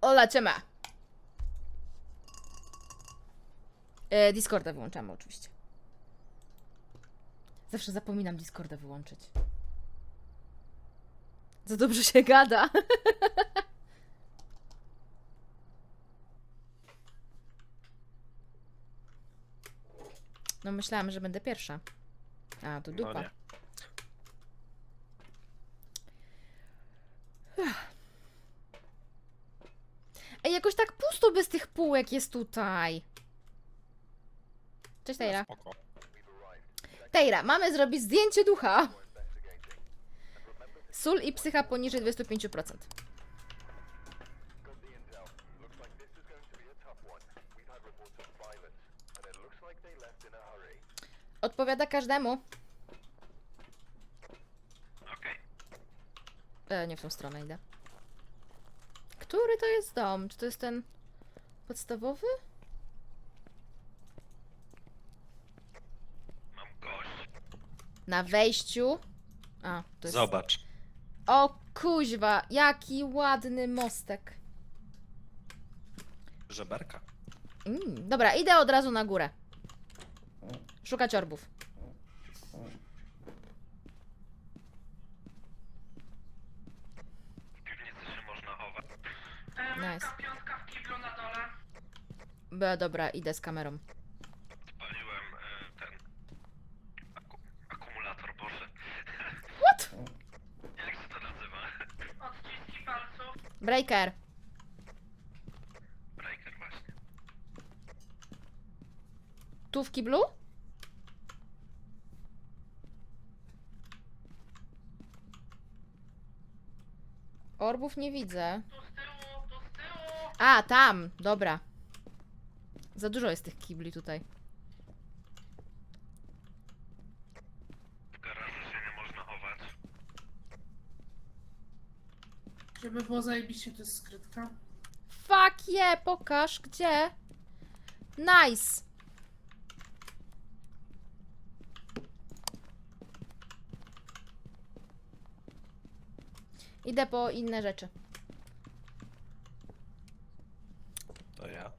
Olaciemy! E, Discorda wyłączamy oczywiście. Zawsze zapominam Discorda wyłączyć. Za dobrze się gada. No myślałam, że będę pierwsza. A, to dupa. No. Jakoś tak pusto bez tych półek jest tutaj. Cześć, Tejra. Spoko. Tejra, mamy zrobić zdjęcie ducha. Sól i psycha poniżej 25%. Odpowiada każdemu. E, nie w tą stronę idę. Który to jest dom? Czy to jest ten podstawowy? Mam gość. Na wejściu. A, to jest. Zobacz. O kuźwa, jaki ładny mostek. Żeberka. Mm, dobra, idę od razu na górę. Szukać orbów. W piwnicy się można chować. Nice. Piątka w kiblu na dole. Be, dobra, idę z kamerą. Odpaliłem e, ten... Aku akumulator, Boże. What? Jak się to nazywa? Odciski palców. Breaker. Breaker właśnie. Tu w kiblu? Orbów nie widzę. Tu z tyłu, tu z tyłu. A, tam, dobra. Za dużo jest tych kibli tutaj. W garażu się nie można chować. Żeby było zajebiście, to jest skrytka. Fuck yeah, pokaż, gdzie? Nice. Idę po inne rzeczy. To ja.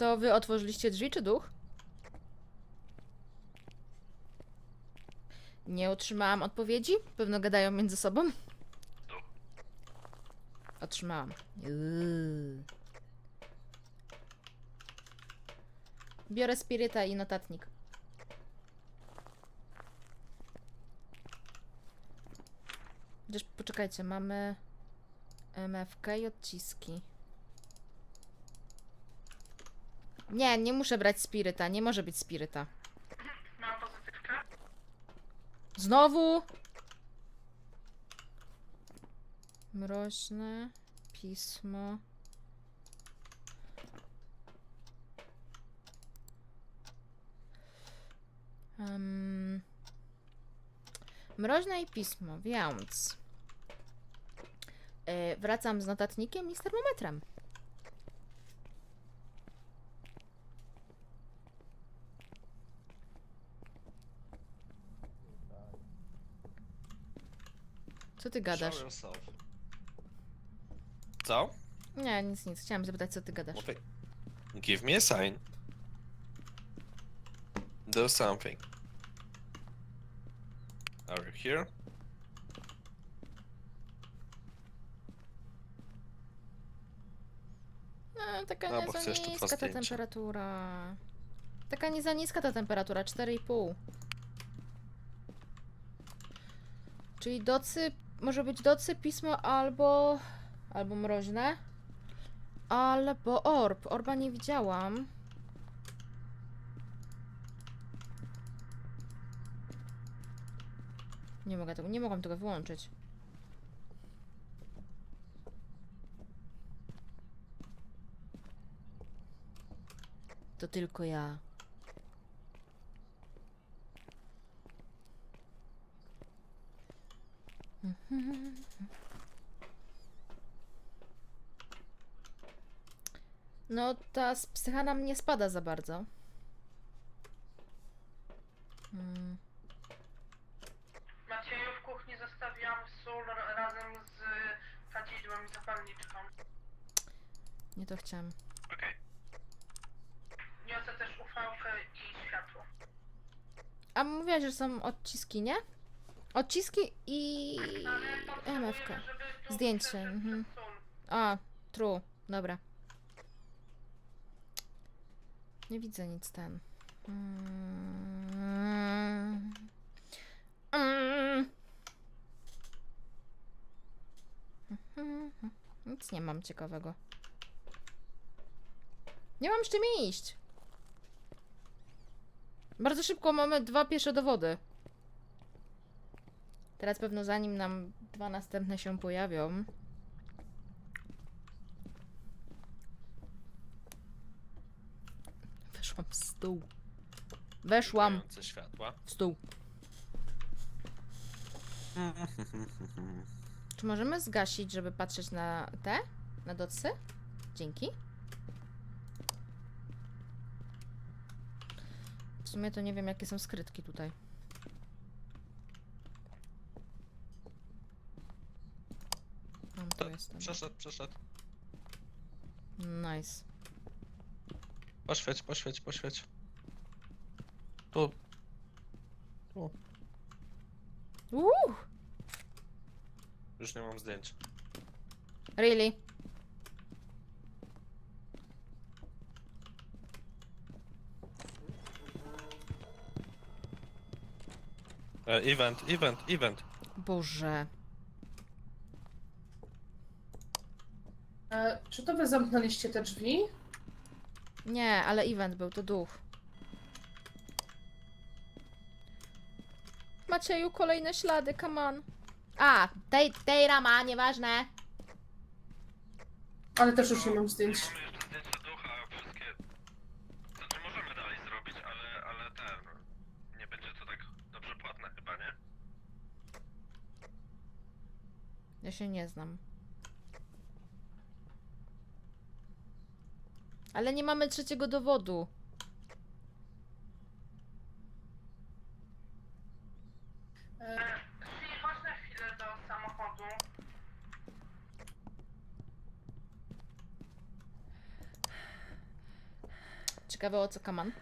To wy otworzyliście drzwi, czy duch? Nie otrzymałam odpowiedzi? Pewno gadają między sobą? Otrzymałam. Yy. Biorę spiryta i notatnik. Chociaż poczekajcie, mamy MFK i odciski. Nie, nie muszę brać spiryta, nie może być spiryta. Znowu! Mroźne pismo. Um, mroźne i pismo, więc yy, wracam z notatnikiem i z termometrem. Co ty gadasz? Show yourself. Co? Nie, nic, nic. Chciałam zapytać, co ty gadasz. Mówię. Give me a sign. Do something. Are you here? No, taka nie za chcesz tu dwa niska ta zdjęcia. temperatura. Taka nie za niska ta temperatura, 4,5. Czyli docy, może być docy, pismo albo, albo mroźne. Albo orb. Orba nie widziałam. Nie mogę tego, nie mogłam tego wyłączyć. To tylko ja. No, ta psycha nam nie spada za bardzo. Hmm. Macieju, w kuchni zostawiłam sól razem z kadzidłem mam zapalniczką. Nie to chciałam. Okej. Niosę też ufałkę i światło. A mówiłaś, że są odciski, nie? Odciski i MFK. Zdjęcie, mhm. A, true. Dobra. Nie widzę nic ten. Mm. Nic nie mam ciekawego. Nie mam z czym iść. Bardzo szybko mamy dwa piesze dowody. Teraz pewno zanim nam dwa następne się pojawią. Weszłam w stół. Weszłam światła. w stół. Czy możemy zgasić, żeby patrzeć na te? Na docy? Dzięki. W sumie to nie wiem, jakie są skrytki tutaj. Tu jestem. Przeszedł, przeszedł. Nice. Poświeć, poświeć, poświeć. Tu. Uuu! Już nie mam zdjęć. Really? E, event, event, event. Boże. E, czy to wy zamknęliście te drzwi? Nie, ale event był, to duch. Macieju, kolejne ślady, come on. A, tej, tej rama, nieważne. Ale też już nie mam zdjęć. Mamy jeszcze zdjęcia ducha, wszystkie... Znaczy możemy dalej zrobić, ale, ale ten... Nie będzie to tak dobrze płatne chyba, nie? Ja się nie znam. Ale nie mamy trzeciego dowodu. Chwili, chodź na chwilę do samochodu. Ciekawe o co kaman.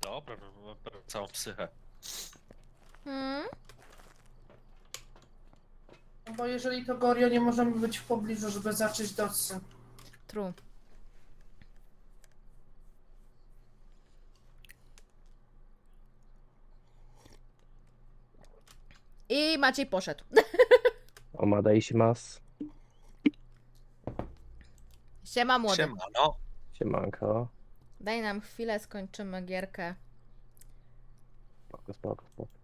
Dobra, całą psychę. Hmm? Bo jeżeli to Gorio, nie możemy być w pobliżu, żeby zacząć docy. True. I Maciej poszedł. Omadaj się mas. Siema młody. Siemano. Siemanko. Daj nam chwilę, skończymy gierkę. Spoko, spoko, spoko.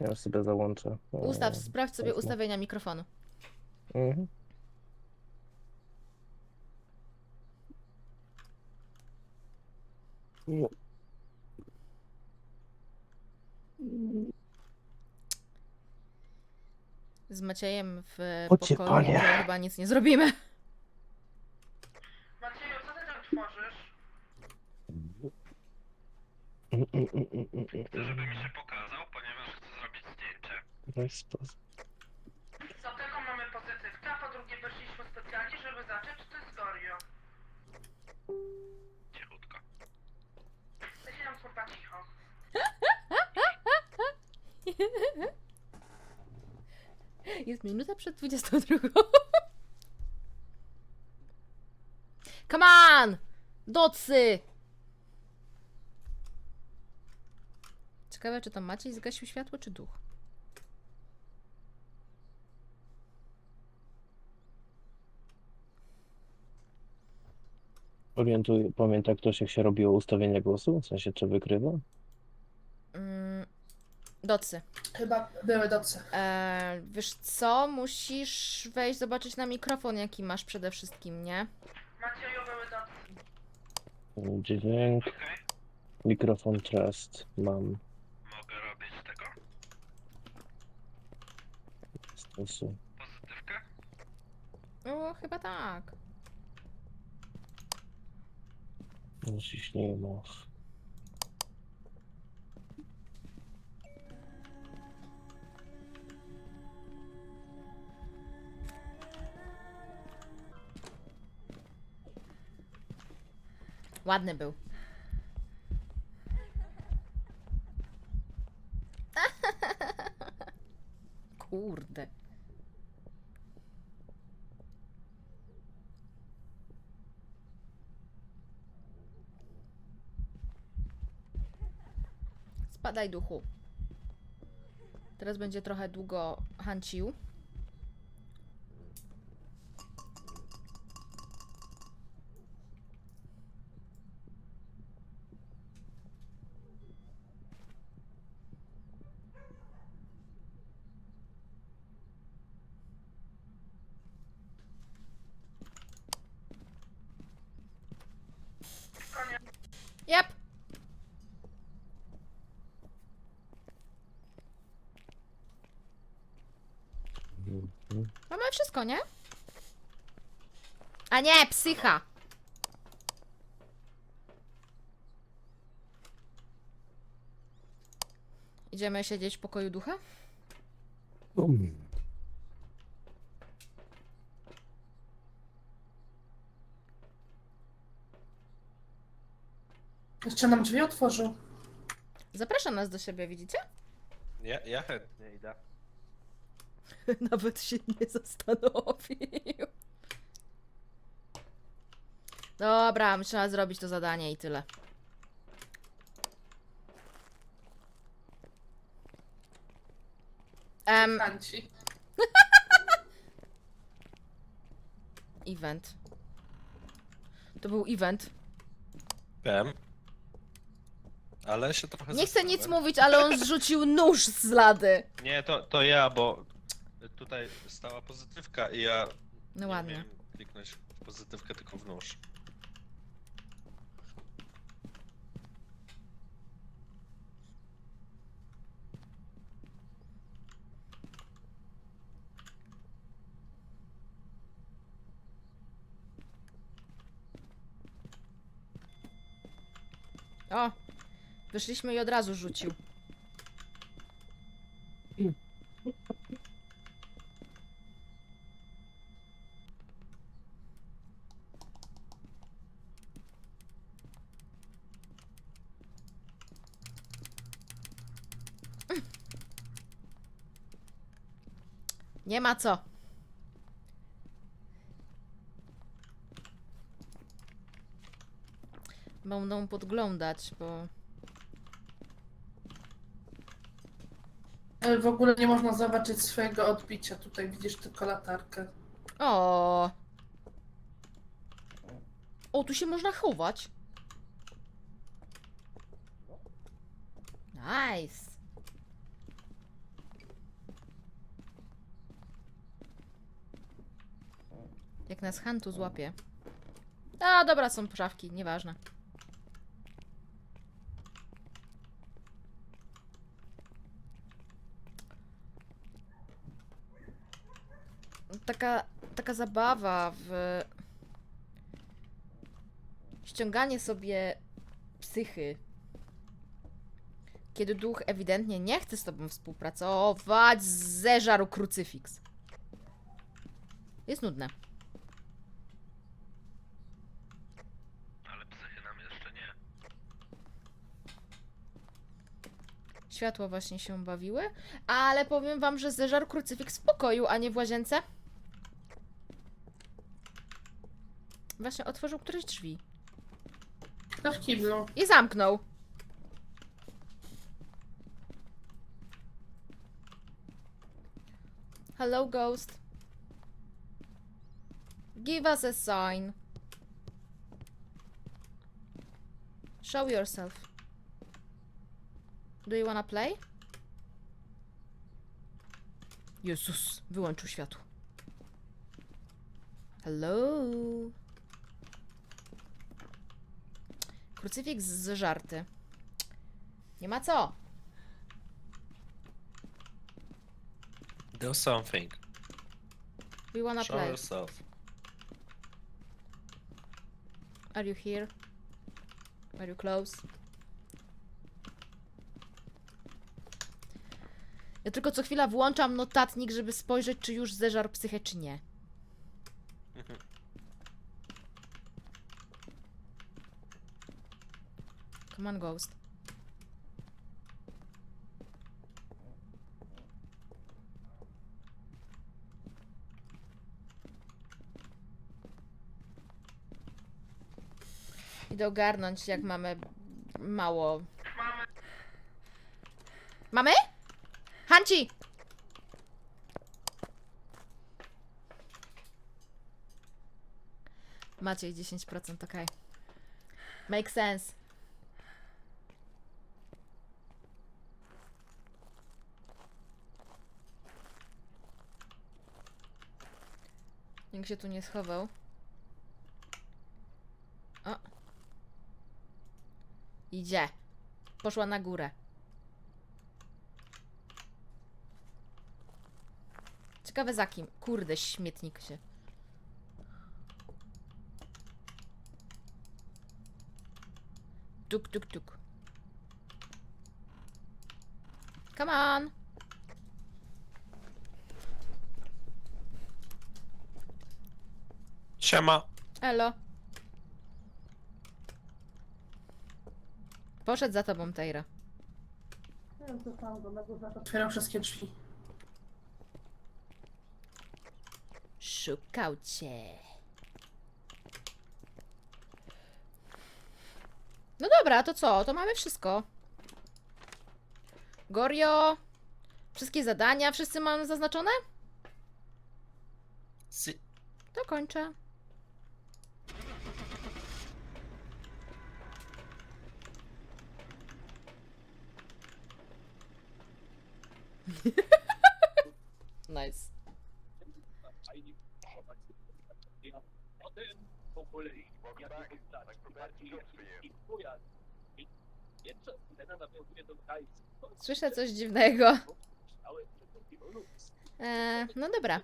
Ja już sobie załączę. e, Ustaw, sprawdź sobie wezmę. ustawienia mikrofonu. Mhm. No, Z Maciejem w Chodźcie, pokoju panie. to chyba nic nie zrobimy. Macieju, co ty tam tworzysz? mm, mm, mm, mm, mm, Chcę, żeby mi się pokazał, ponieważ chcę zrobić No i stos. Do tego mamy pozytywkę, a po drugie weszliśmy specjalnie, żeby zacząć, czy to jest Gorio. Cichutko. Ja nam kurwa cicho. Jest minuta przed 22. Come on! Docy! Ciekawe, czy to Maciej zgasił światło, czy duch? Orientuj, pamięta ktoś jak się robiło ustawienie głosu? W sensie czy wykrywa? Mm, docy. Chyba były docy. Eee, wiesz co? Musisz wejść, zobaczyć na mikrofon, jaki masz przede wszystkim, nie? Macieju, były docy. Dźwięk, Okej. mikrofon trust mam. Mogę robić tego. Stosu. Pozytywkę? O, chyba tak. Ciśnij nos. Ładny był. Kurde. Spadaj duchu. Teraz będzie trochę długo hancił. Koniec. Yep. Mhm. Mamy wszystko, nie? A nie, psycha! Idziemy siedzieć w pokoju ducha? Jeszcze nam drzwi otworzył. Zaprasza nas do siebie, widzicie? Ja, ja chętnie idę. Nawet się nie zastanowił. Dobra, trzeba zrobić to zadanie i tyle. Em, Kanci. event. To był event. Wiem. Ale się trochę Nie chcę nic zastanawiam. mówić, ale on zrzucił nóż z lady. Nie, to, to ja, bo tutaj stała pozytywka i ja No nie ładnie. miałem kliknąć w pozytywkę, tylko w nóż. O! Wyszliśmy i od razu rzucił. Nie ma co. Będą podglądać, bo... Ale w ogóle nie można zobaczyć swojego odbicia. Tutaj widzisz tylko latarkę. O. O, tu się można chować. Nice. Jak nas Hantu złapie. A, dobra, są szafki, nieważne. Taka, taka zabawa w ściąganie sobie psychy. Kiedy duch ewidentnie nie chce z tobą współpracować, zeżarł krucyfiks. Jest nudne. Ale psychy nam jeszcze nie. Światła właśnie się bawiły, ale powiem wam, że zeżarł krucyfiks w pokoju, a nie w łazience. Właśnie otworzył któreś drzwi To w kiblu. i zamknął. Hello, ghost. Give us a sign. Show yourself. Do you wanna play? Jezus, wyłączył światło. Hello. Krucyfiks z żarty. Nie ma co. Do something. We wanna Show play. yourself. Are you here? Are you close? Ja tylko co chwila włączam notatnik, żeby spojrzeć, czy już zeżarł psychę, czy nie. Mhm. Come on, ghost. Idę ogarnąć, jak mamy mało. Mamy. Mamy? Hanci! Macie 10%, okej. Make sense. Nikt się tu nie schował. O. Idzie. Poszła na górę. Ciekawe za kim. Kurde, śmietnik się. Tuk, tuk, tuk. Come on. Siema. Elo. Poszedł za tobą, Tejra. Otwieram wszystkie drzwi. Szukał cię. No dobra, to co? To mamy wszystko. Gorio. Wszystkie zadania, wszyscy mam zaznaczone? Si. To kończę. nice. Słyszę coś dziwnego. E, no dobra.